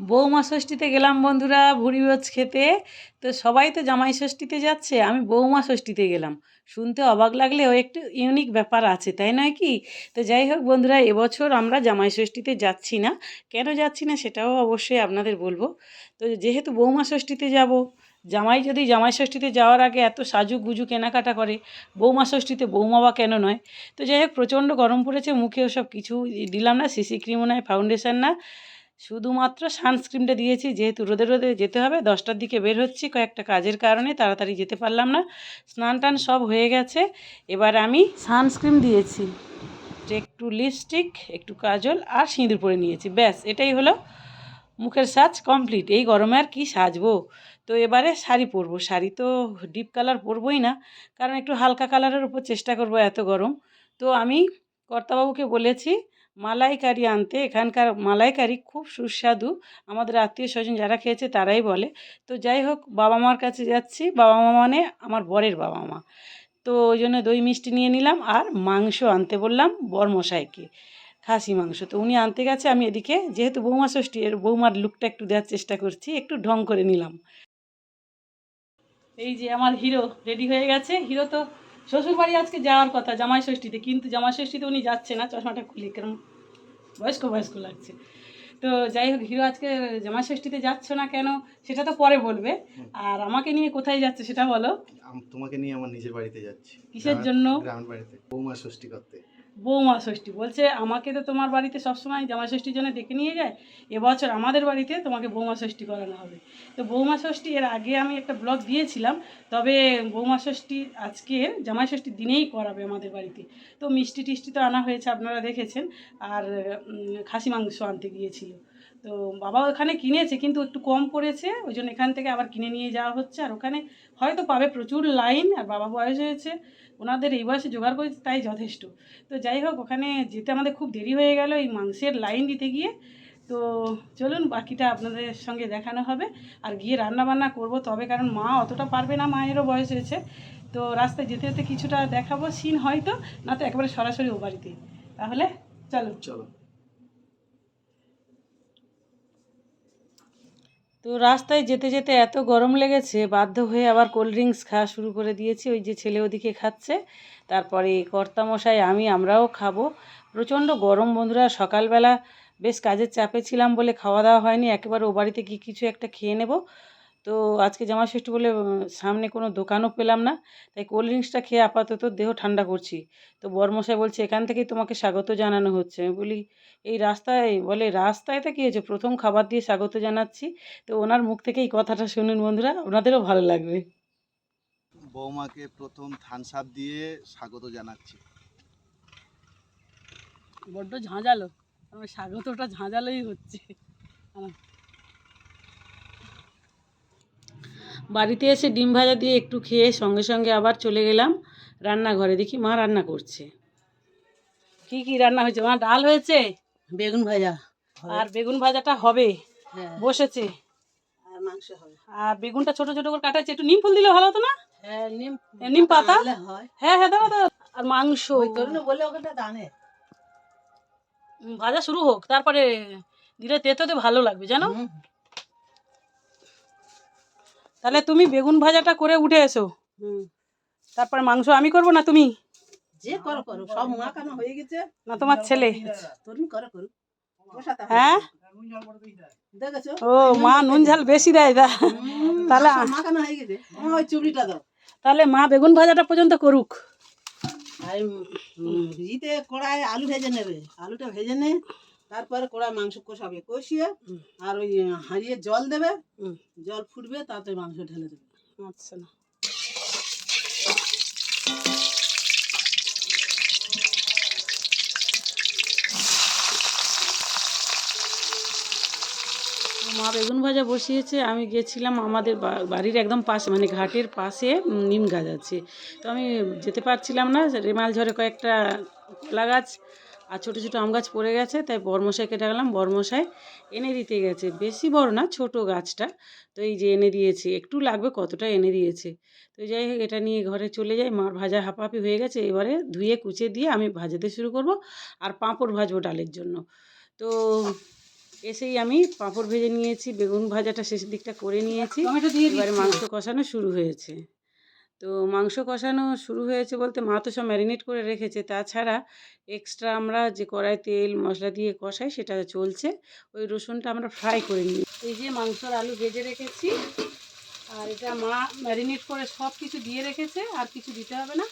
বৌমা ষষ্ঠীতে গেলাম বন্ধুরা, ভুড়ি ভোজ খেতে। তো সবাই তো জামাই ষষ্ঠীতে যাচ্ছে, আমি বৌমা ষষ্ঠীতে গেলাম। শুনতে অবাক লাগলেও একটু ইউনিক ব্যাপার আছে, তাই নয় কি? তো যাই হোক বন্ধুরা, এবছর আমরা জামাই ষষ্ঠীতে যাচ্ছি না। কেন যাচ্ছি না সেটাও অবশ্যই আপনাদের বলব। তো যেহেতু বৌমা ষষ্ঠীতে যাব, জামাই যদি জামাই ষষ্ঠীতে যাওয়ার আগে এত সাজু গুজু কেনাকাটা করে, বৌমা ষষ্ঠীতে বৌমা বা কেন নয়? তো যাই হোক, প্রচণ্ড গরম পড়েছে, মুখে ওসব কিছু দিলাম না, সিসি ক্রিমও নয় ফাউন্ডেশন না। শুধুমাত্র সানস্ক্রিনটা দিয়েছি, যেহেতু রোদে রোদে যেতে হবে, দশটার দিকে বের হচ্ছি কয়েকটা কাজের কারণে, তাড়াতাড়ি যেতে পারলাম না। স্নান টান সব হয়ে গেছে, এবার আমি সানস্ক্রিন দিয়েছি। একটু লিপস্টিক একটু কাজল আর সিঁদুর পরে নিয়েছি, ব্যাস, এটাই হলো মুখের সাজ কমপ্লিট এই গরমে আর কি সাজবো? তো এবারে শাড়ি পরবো। শাড়ি তো ডিপ কালার পরবোই না, কারণ একটু হালকা কালারের উপর চেষ্টা করব এত গরম। তো আমি কর্তাবাবুকে বলেছি মালাইকারি আনতে। এখানকার মালাইকারি খুব সুস্বাদু। আমাদের আত্মীয় স্বজন যারা খেয়েছে তারাই বলে। তো যাই হোক, বাবা মার কাছে যাচ্ছি। বাবা মা মানে আমার বরের বাবা মা। তো ওই জন্য দই মিষ্টি নিয়ে নিলাম আর মাংস আনতে বললাম বরমশাইকে, খাসি মাংস। তো উনি আনতে গেছে, আমি এদিকে যেহেতু বৌমা ষষ্ঠী, এর বৌমার লুকটা একটু দেওয়ার চেষ্টা করছি, একটু ঢং করে নিলাম। এই যে আমার হিরো রেডি হয়ে গেছে। হিরো তো শ্বশুর বাড়ি আজকে যাওয়ার কথা, জামাই ষষ্ঠীতে। কিন্তু জামাই ষষ্ঠীতে উনি যাচ্ছে না, চশমাটা খুলে, কেরম বয়স্ক বয়স্ক লাগছে। তো যাই হোক হিরো আজকে জামা ষষ্ঠীতে যাচ্ছ না কেন সেটা তো পরে বলবে। আর আমাকে নিয়ে কোথায় যাচ্ছে সেটা বলো। তোমাকে নিয়ে আমার নিজের বাড়িতে যাচ্ছি। কিসের জন্য? গ্রামের বাড়িতে। বৌমা ষষ্ঠী করতে। বৌমা ষষ্ঠী। বলছে, আমাকে তো তোমার বাড়িতে সবসময় জামা ষষ্ঠীর জন্য ডেকে নিয়ে যায়, এবছর আমাদের বাড়িতে তোমাকে বৌমা ষষ্ঠী করানো হবে। তো বৌমা ষষ্ঠী, এর আগে আমি একটা ব্লগ দিয়েছিলাম, তবে বৌমা ষষ্ঠী আজকে জামাই ষষ্ঠীর দিনেই করাবে আমাদের বাড়িতে। তো মিষ্টি টিষ্টি তো আনা হয়েছে, আপনারা দেখেছেন, আর খাসি মাংস আনতে গিয়েছিল। তো বাবা ওখানে কিনেছে, কিন্তু একটু কম পড়েছে, ওই জন্য এখান থেকে আবার কিনে নিয়ে যাওয়া হচ্ছে। আর ওখানে হয়তো পাবে প্রচুর লাইন, আর বাবা বয়স হয়েছে, ওনাদের এই বয়সে জোগাড় করেছে, তাই যথেষ্ট। তো যাই হোক, ওখানে যেতে আমাদের খুব দেরি হয়ে গেল এই মাংসের লাইন দিতে গিয়ে। তো চলুন, বাকিটা আপনাদের সঙ্গে দেখানো হবে। আর গিয়ে রান্না বান্না করব তবে, কারণ মা অতটা পারবে না, মায়েরও বয়স হয়েছে। তো রাস্তায় যেতে যেতে কিছুটা দেখাবো, সিন হয়তো, না তো একেবারে সরাসরি ও বাড়িতে তাহলে চলো চলো তো রাস্তায় যেতে যেতে এত গরম লেগেছে, বাধ্য হয়ে আবার কোল্ড ড্রিঙ্কস খাওয়া শুরু করে দিয়েছি। ওই যে ছেলে ওদিকে খাচ্ছে, তারপরে কর্তামশাই, আমি, আমরাও খাব। প্রচণ্ড গরম বন্ধুরা, সকালবেলা বেশ কাজের চাপে ছিলাম বলে খাওয়া দাওয়া হয়নি। একেবারে ও বাড়িতে কি কিছু একটা খেয়ে নেব। তো আজকে জামা ষষ্ঠী বলে সামনে কোনো দোকানও পেলাম না। তাই কোল্ড ড্রিঙ্কসটা খেয়ে আপাতত দেহ ঠান্ডা করছি। তো বরমশাই বলছে এখান থেকেই তোমাকে স্বাগত জানানো হচ্ছে। আমি বলি এই রাস্তায়? বলে রাস্তায় তো কী হয়েছে? প্রথম খাবার দিয়ে স্বাগত জানাচ্ছি। তো ওনার মুখ থেকে এই কথাটা শুনুন বন্ধুরা ওনাদেরও ভালো লাগবে। বৌমাকে প্রথম থানস আপ দিয়ে স্বাগত জানাচ্ছি। বড্ড ঝাঁঝালো। আমার স্বাগতটা ঝাঁঝালোই হচ্ছে আমার। বাড়িতে এসে ডিম ভাজা দিয়ে একটু খেয়ে সঙ্গে সঙ্গে আবার চলে গেলাম রান্নাঘরে। দেখি মা রান্না করছে। কি কি রান্না হয়েছে? মা ডাল হয়েছে? বেগুন ভাজা আর বেগুন ভাজাটা হবে? হ্যাঁ। বসেছে? আর মাংস হবে। আর বেগুনটা ছোট ছোট করে কাটাচ্ছে একটু নিম ফুল দিলে ভালো হতো না? হ্যাঁ নিম পাতা? হ্যাঁ। হ্যাঁ দাও দাও। আর মাংস? ওই তরুণ বলে ওখানটা দানে। ভাজা শুরু হোক তারপরে দিলে তেতোতে ভালো লাগবে জানো। তাহলে তুমি বেগুন ভাজাটা করে উঠে এসো। হুম। তারপরে মাংস আমি করব না তুমি? যে করো করো সব মাখানো হয়ে গেছে। না তোমার ছেলে। তুমি করো করো। হ্যাঁ? দেখেছ? ও মা নুন ঝাল বেশি দেয় দা তাহলে হয়ে তাহলে মা বেগুন ভাজাটা পর্যন্ত করুক। ইতে কড়াই আলু ভেজে নেবে। আলুটা ভেজে নে। তারপরে কড়াই মাংস কষাবে কষিয়ে আর ওই হাঁড়িয়ে জল দেবে জল ফুটবে তাতে মাংস ঢেলে দেবে। আচ্ছা। না মা বেগুন ভাজা বসিয়েছে আমি গেছিলাম আমাদের বাড়ির একদম পাশে মানে ঘাটের পাশে নিম গাছ আছে। তো আমি যেতে পারছিলাম না রেমাল ঝড়ে কয়েকটা কলা গাছ আর ছোটো ছোটো আম গাছ পড়ে গেছে তাই বর্মশাইকে ডাকলাম বর্মশাই এনে দিতে গেছে। বেশি বড় না ছোট গাছটা। তো এই যে এনে দিয়েছে একটু লাগবে কতটা এনে দিয়েছে? তো যাই হোক এটা নিয়ে ঘরে চলে যাই। মার ভাজা হাঁপাহাপি হয়ে গেছে এবারে ধুয়ে কুচে দিয়ে আমি ভাজাতে শুরু করব আর পাঁপড় ভাজবো ডালের জন্য। তো এসেই আমি পাঁপড় ভেজে নিয়েছি বেগুন ভাজাটা শেষের দিকটা করে নিয়েছি। এবারে মাংস কষানো শুরু হয়েছে। তো মাংস কষানো শুরু হয়েছে বলতে মা তো সব ম্যারিনেট করে রেখেছে। তাছাড়া এক্সট্রা আমরা যে কড়াই তেল মশলা দিয়ে কষাই সেটা চলছে। ওই রসুনটা আমরা ফ্রাই করে নিই। এই যে মাংসর আলু ভেজে রেখেছি। আর এটা মা ম্যারিনেট করে সব কিছু দিয়ে রেখেছে, আর কিছু দিতে হবে না।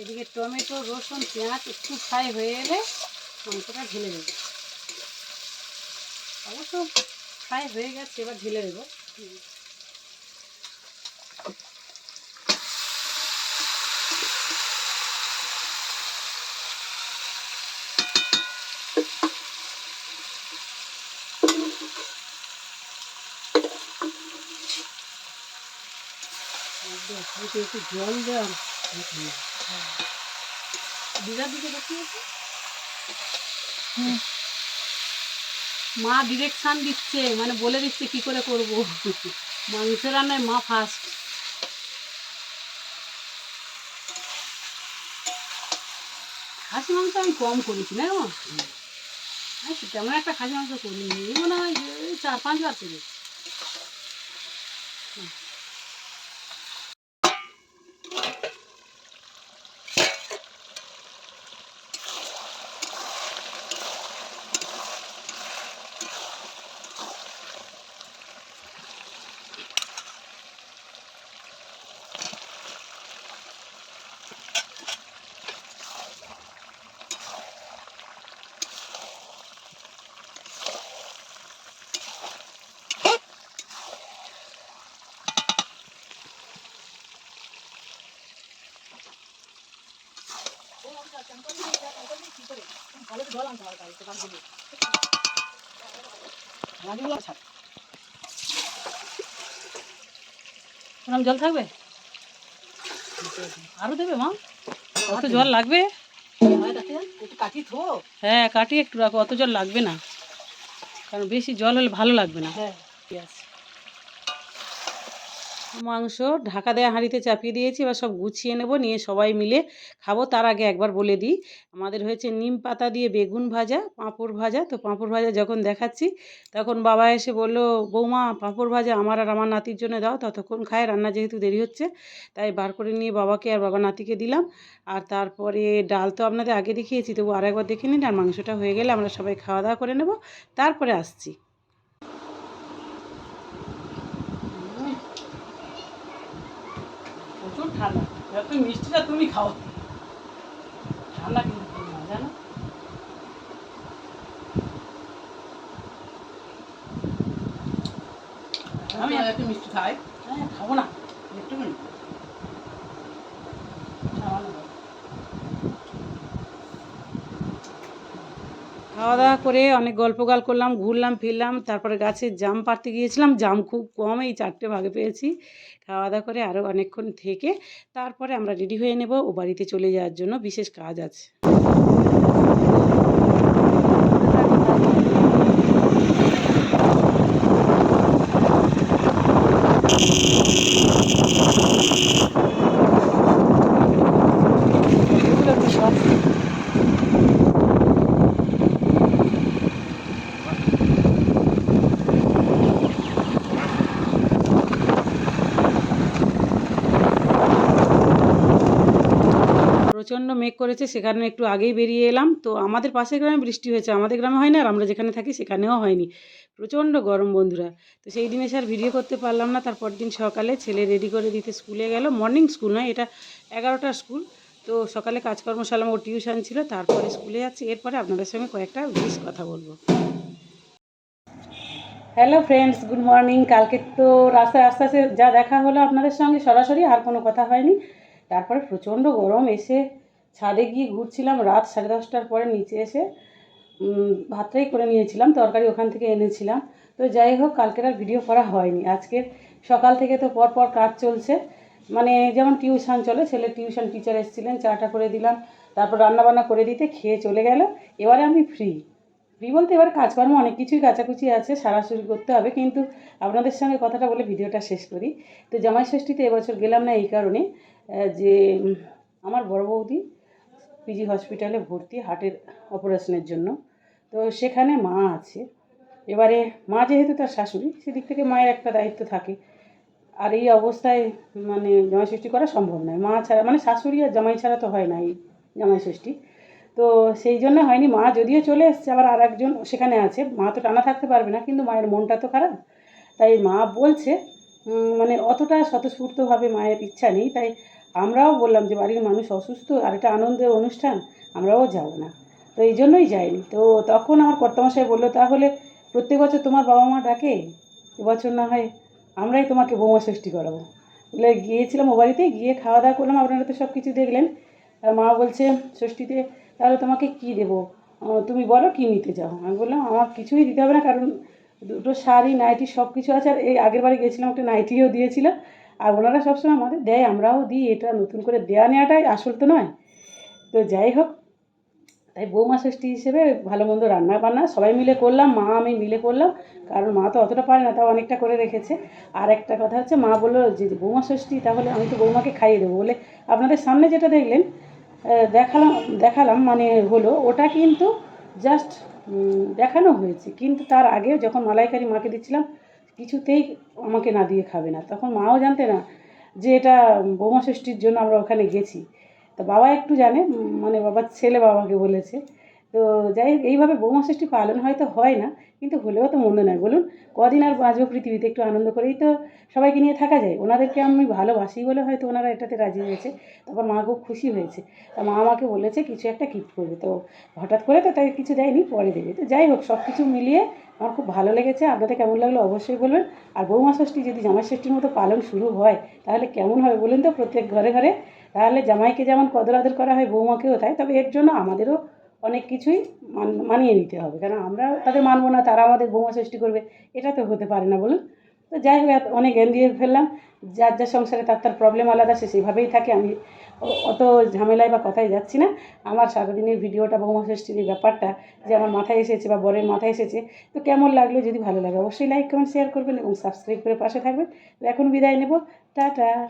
এদিকে টমেটো, রসুন, পেঁয়াজ একটু ফ্রাই হয়ে এলে মাংসটা ঢেলে দেবো। অবশ্য ফ্রাই হয়ে গেছে, এবার ঢেলে দেবো। একটু জল দেওয়ার দিদার দিকে দেখিয়েছে মা ডিরেকশান দিচ্ছে মানে বলে দিচ্ছে কি করে করব? মাংস রান্নায় মা ফার্স্ট খাসি মাংস আমি কম করেছি না তো তেমন একটা খাসি মাংস করিনি মনে হয় চার পাঁচবার করেছি। ওরকম জল থাকবে? আরও দেবে মা? অত জল লাগবে? হয় দেখে, একটু রাখো অত জল লাগবে না। কারণ বেশি জল হলে ভালো লাগবে না। হ্যাঁ। ঠিক আছে। মাংস, ঢাকা দেওয়া হাঁড়িতে চাপিয়ে দিয়েছি, এবার সব গুছিয়ে নেব, নিয়ে সবাই মিলে খাব। তার আগে একবার বলে দিই, আমাদের হয়েছে নিম পাতা দিয়ে বেগুন ভাজা, পাঁপড় ভাজা। তো পাঁপড় ভাজা যখন দেখাচ্ছি, তখন বাবা এসে বলল, বৌমা, পাঁপড় ভাজা আমার আর আমার নাতির জন্য দাও, ততক্ষণ খায়, রান্না যেহেতু দেরি হচ্ছে। তাই বার করে নিয়ে বাবাকে আর বাবা নাতিকে দিলাম। আর তারপরে ডাল তো আপনাদের আগে দেখিয়েছি, তবু আর একবার দেখে নিন, আর মাংসটা হয়ে গেলে আমরা সবাই খাওয়া দাওয়া করে নেব। তারপরে আসছি প্রচুর ঠান্ডা এবার তুমি মিষ্টিটা তুমি খাও। ঠান্ডা কিন্তু না জানো? আমি আর একটু মিষ্টি খাই হ্যাঁ খাব না একটুখানি সামান্য খাব। খাওয়া দাওয়া করে অনেক গল্প গাল করলাম, ঘুরলাম, ফিরলাম, তারপরে গাছের জাম পাড়তে গিয়েছিলাম, জাম খুব কম এই চারটে ভাগে পেয়েছি। খাওয়া দাওয়া করে আরও অনেকক্ষণ থেকে তারপরে আমরা রেডি হয়ে নেব, ও বাড়িতে চলে যাওয়ার জন্য বিশেষ কাজ আছে। এগুলো একটু সব প্রচণ্ড মেঘ করেছে, সেখানে একটু আগেই বেরিয়ে এলাম। তো আমাদের পাশের গ্রামে বৃষ্টি হয়েছে, আমাদের গ্রামে হয় না, আর আমরা যেখানে থাকি সেখানেও হয়নি। প্রচণ্ড গরম বন্ধুরা। তো সেই দিনে স্যার ভিডিও করতে পারলাম না, তারপর দিন সকালে ছেলে রেডি করে দিতে স্কুলে গেল। মর্নিং স্কুল নয়, এটা এগারোটার স্কুল তো সকালে কাজকর্ম সালাম ও টিউশন ছিল, তারপরে স্কুলে যাচ্ছি। এরপরে আপনাদের সঙ্গে কয়েকটা বিশ কথা বলব। হ্যালো ফ্রেন্ডস গুড মর্নিং কালকে তো রাস্তায় আস্তে আস্তে যা দেখা হলো আপনাদের সঙ্গে, সরাসরি আর কোনো কথা হয়নি। তারপরে প্রচণ্ড গরম এসে ছাদে গিয়ে ঘুরছিলাম, রাত সাড়ে দশটার পরে নিচে এসে ভাতটাই করে নিয়েছিলাম, তরকারি ওখান থেকে এনেছিলাম। তো যাই হোক, কালকের আর ভিডিও করা হয়নি। আজকে সকাল থেকে তো পর পর কাজ চলছে। মানে যেমন টিউশন চলে, ছেলে টিউশন টিচার এসেছিলেন, চাটা করে দিলাম, তারপর রান্নাবান্না করে দিতে খেয়ে চলে গেল। এবারে আমি ফ্রি ফ্রি বলতে এবার কাজকর্ম অনেক কিছুই কাচাকুচি আছে, সারাসরি করতে হবে, কিন্তু আপনাদের সঙ্গে কথাটা বলে ভিডিওটা শেষ করি। তো জামাই ষষ্ঠীতে এবছর গেলাম না এই কারণে যে আমার বড় বৌদি পিজি হসপিটালে ভর্তি হার্টের অপারেশনের জন্য। তো সেখানে মা আছে। এবারে মা যেহেতু তার শাশুড়ি, সেদিক থেকে মায়ের একটা দায়িত্ব থাকে। আর এই অবস্থায় মানে জামাই ষষ্ঠী করা সম্ভব নয়। মা ছাড়া মানে শাশুড়ি আর জামাই ছাড়া তো হয় না এই জামাই ষষ্ঠী। তো সেই জন্য হয়নি। মা যদিও চলে এসছে, আবার আর একজন সেখানে আছে। মা তো টানা থাকতে পারবে না, কিন্তু মায়ের মনটা তো খারাপ। তাই মা বলছে মানে অতটা স্বতঃস্ফূর্তভাবে মায়ের ইচ্ছা নেই। তাই আমরাও বললাম যে বাড়ির মানুষ অসুস্থ, আর একটা আনন্দের অনুষ্ঠান, আমরাও যাব না। তো এই জন্যই যাইনি। তো তখন আমার কর্তামশাই বলল, তাহলে প্রত্যেক বছর তোমার বাবা মা ডাকে? এবছর না হয় আমরাই তোমাকে বৌমা ষষ্ঠী করাবো। বলে গিয়েছিলাম ও বাড়িতে, গিয়ে খাওয়া দাওয়া করলাম। আপনারা তো সব কিছু দেখলেন। আর মা বলছে, ষষ্ঠীতে তাহলে তোমাকে কি দেবো? তুমি বলো কী নিতে চাও? আমি বললাম, আমার কিছুই দিতে হবে না, কারণ দুটো শাড়ি, নাইটি সব কিছু আছে। আর এই আগের বারে গেছিলাম একটা নাইটিও দিয়েছিল। আর ওনারা সবসময় আমাদের দেয়, আমরাও দিই, এটা নতুন করে দেওয়া নেওয়াটাই আসল তো নয়। তো যাই হোক, তাই বৌমা ষষ্ঠী হিসেবে ভালো মন্দ রান্না বান্না সবাই মিলে করলাম, মা আমি মিলে করলাম, কারণ মা তো অতটা পারে না, তাও অনেকটা করে রেখেছে। আর একটা কথা হচ্ছে, মা বলল যে বৌমা ষষ্ঠী, তাহলে আমি তো বৌমাকে খাইয়ে দেবো বলে আপনাদের সামনে যেটা দেখলেন দেখালাম দেখালাম মানে হলো ওটা কিন্তু জাস্ট দেখানো হয়েছে। কিন্তু তার আগে যখন মালাইকারি মাকে দিচ্ছিলাম কিছুতেই আমাকে না দিয়ে খাবে না। তখন মাও জানতে না যে এটা বৌমা ষষ্ঠীর জন্য আমরা ওখানে গেছি। তা বাবা একটু জানে মানে বাবার ছেলে বাবাকে বলেছে। তো যাই হোক, এইভাবে ষষ্ঠী পালন হয়তো হয় না, কিন্তু হলেও তো মন্দ নয়। বলুন, কদিন আর বাঁচবো পৃথিবীতে? একটু আনন্দ করেই তো সবাইকে নিয়ে থাকা যায়। ওনাদেরকে আমি ভালোবাসি বলে হয়তো ওনারা এটাতে রাজি হয়েছে। তারপর মা খুব খুশি হয়েছে। তা মা আমাকে বলেছে, কিছু একটা গিফট করবে। তো হঠাৎ করে তো তাই কিছু দেয়নি, পরে দেবে। তো যাই হোক সব কিছু মিলিয়ে আমার খুব ভালো লেগেছে। আপনাদের কেমন লাগল অবশ্যই বলবেন। আর বৌমা ষষ্ঠী যদি জামাই ষষ্ঠীর মতো পালন শুরু হয়, তাহলে কেমন হবে বলুন তো প্রত্যেক ঘরে ঘরে? তাহলে জামাইকে যেমন কদর আদর করা হয় বৌমাকেও, তাই? তবে এর জন্য আমাদেরও অনেক কিছুই মান- মানিয়ে নিতে হবে। কারণ আমরা তাদের মানবো না, তারা আমাদের বৌমা সৃষ্টি করবে। এটা তো হতে পারে না বলুন। তো যাই হোক অনেক জ্ঞান দিয়ে ফেললাম। যার যার সংসারে তার তার প্রবলেম আলাদা, সে সেভাবেই থাকে। আমি অত ঝামেলায় বা কথায় যাচ্ছি না। আমার সারাদিনের ভিডিওটা, বৌমা এই ব্যাপারটা যে আমার মাথায় এসেছে বা বরের মাথায় এসেছে, তো কেমন লাগল যদি ভালো লাগে অবশ্যই লাইক কমেন্ট শেয়ার করবেন এবং সাবস্ক্রাইব করে পাশে থাকবেন। তো এখন বিদায় নেব। টাটা!